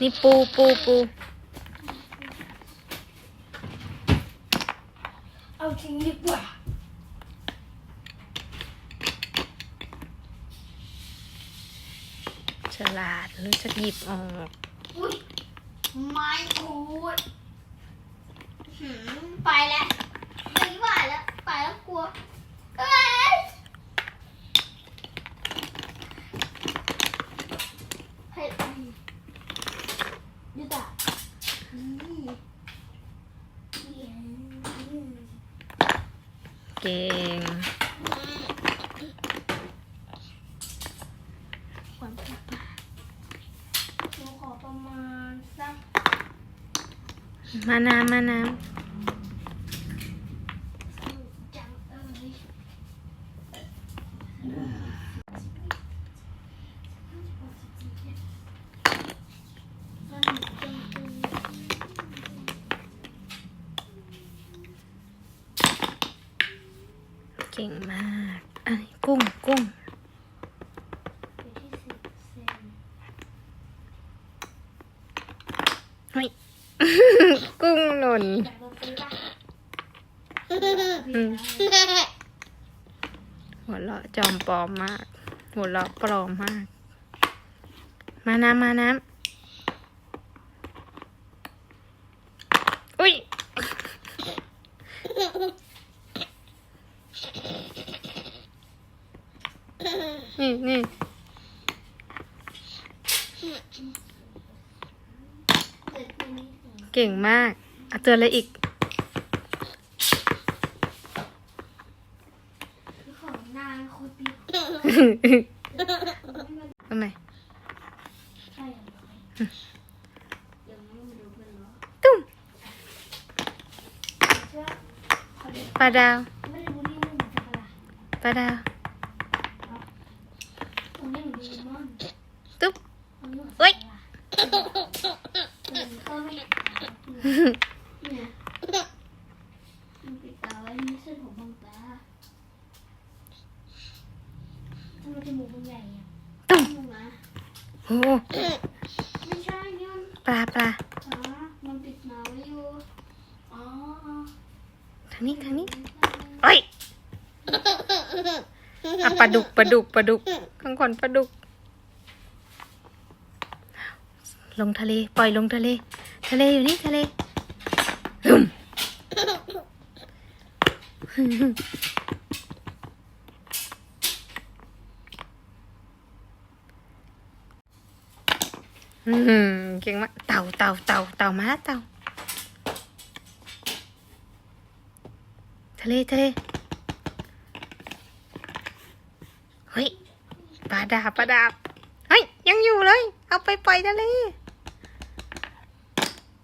นี่ปูปูปูเอาทิ้งดีกว่าฉลาดรู้จักหยิบออกอุ้ยไม้ขูดหืมไปแล้วไม่ไหวแล้ว ไปแล้วกลัวเอ้ยให้ยื ดอะนี่เก่งขวัญปลาปลาหนูขอประมาณสักมาน้ำมาน้จั เก่งมากอันนี้กุ้งกุ้งเฮ้ยกุ้งหล่นอืมหัวเราะจอมปลอมมาก หัวเราะปลอมมาก มาน้ำมาน้ำอุ้ย นี่นี่เก่งมากเอาเตือนอะไรอีก ของนางคุยปีทำไมใช่เหรอยังไม่รู้เป็นเนาะตุ้มเชื่อเขาเด็กปลาดาวไม่ได้บูลลี่มึงเหมือนกันปะล่ะปลาดาว ตรงนี้เหมือนดีมอน ตุ๊บ ตรงนี้เหมือน เฮ้ย เขาไม่เนี่ยมันปิดตาไว้มีเส้นผมบางตาทำไมจมูกมันใหญ่อะ ตุ้ม จมูกนะ โอ้ไม่ใช่เนี่ยมันปลาปลาอ๋อมันปิดหนาวไว้อยู่ อ๋อทางนี้ทางนี้เอ้ยอะปลาดุกปลาดุกปลาดุกข้างก่อนปลาดุก ลงทะเล ปล่อยลงทะเล ทะเลอยู่นี่ทะเลฮึ่มอืม เก่งมากเต่าเต่าเต่าเต่ามาแล้วเต่าทะเลทะเลเฮ้ยปลาดาบปลาดาบเฮ้ยยังอยู่เลย เอาไปปล่อยทะเล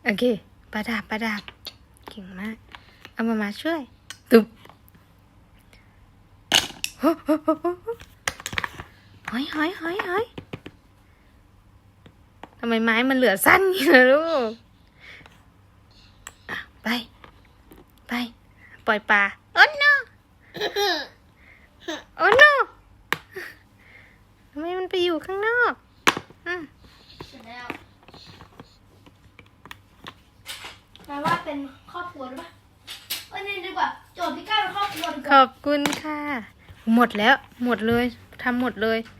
โอเคปลาดาบปลาดาบเก่งมาก เอามามาช่วยตุบโอ้โหโอ้โหโอ้โหหอยหอยหอยหอยทำ ไมไม้มันเหลือสั้นอย่างนี้ล่ะลูกอะไป ไป ปล่อยปลาโอ้ no โอ้ no ทำไมมันไปอยู่ข้างนอกอืมเสร็จแล้วแปลว่าเป็นครอบครัวหรือเปล่าเอ้ยนี่ดีกว่าโจทย์พี่ก้าวเป็นครอบครัวดีกขว่า อบคุณค่ะ หมดแล้ว หมดเลยทำหมดเลยเ